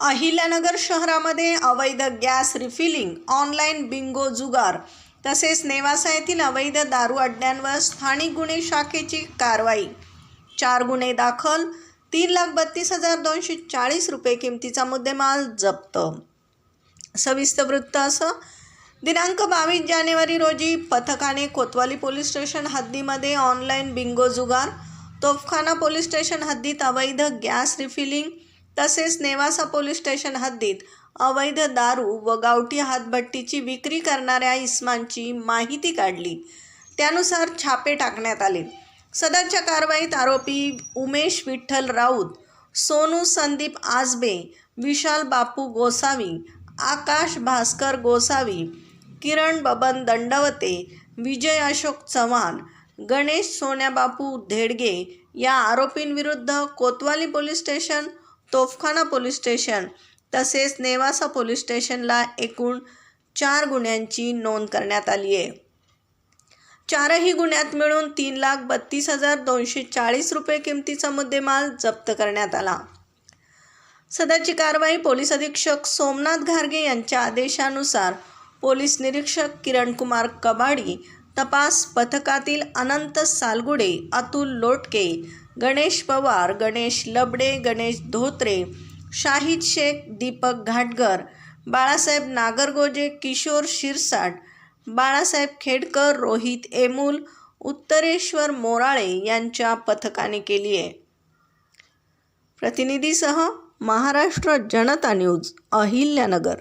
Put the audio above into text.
अहिल्यानगर शहरामध्ये अवैध gas refilling online bingo जुगार तसेच नेवासा येथील अवैध दारू अड्ड्यांवर स्थानिक गुन्हे शाखेची कारवाई. चार गुन्हे दाखल तीन लाख बत्तीस हजार दोनशे चाळीस रुपये किमतीचा मुद्देमाल जप्त. सविस्तर वृत्त असं दिनांक बावीस जानेवारी रोजी पथकाने कोतवाली पोलीस स्टेशन हद्दीमध्ये ऑनलाईन बिंगो जुगार तोफखाना पोलीस स्टेशन हद्दीत अवैध गॅस रिफिलिंग तसेच नेवासा पोलीस स्टेशन हद्दीत अवैध दारू व गावठी हातभट्टीची विक्री करणाऱ्या इस्मांची माहिती काढली. त्यानुसार छापे टाकण्यात आले. सदरच्या कारवाईत आरोपी उमेश विठ्ठल राऊत सोनू संदीप आजबे विशाल बापू गोसावी आकाश भास्कर गोसावी किरण बबन दंडवते विजय अशोक चव्हाण गणेश सोन्याबापू धेडगे या आरोपींविरुद्ध Kotwali police station Tofkhana police station तसेच नेवासा पोलीस स्टेशनला एकूण चार गुन्ह्यांची नोंद करण्यात आली आहे. चारही गुन्ह्यात मिळून तीन लाख बत्तीस हजार दोनशे चाळीस रुपये किमतीचा मुद्देमाल जप्त करण्यात आला. सदरची कारवाई पोलीस अधीक्षक सोमनाथ घारगे यांच्या आदेशानुसार पोलीस निरीक्षक किरणकुमार कबाडी तपास पथकातील अनंत सालगुडे अतुल लोटके गणेश पवार गणेश लबडे गणेश धोत्रे शाहिद शेख दीपक घाटगर बाळासाहेब नागरगोजे किशोर शिरसाट बाळासाहेब खेडकर रोहित एमूल उत्तरेश्वर मोराळे यांच्या पथकाने केली आहे. प्रतिनिधीसह महाराष्ट्र जनता न्यूज अहिल्यानगर.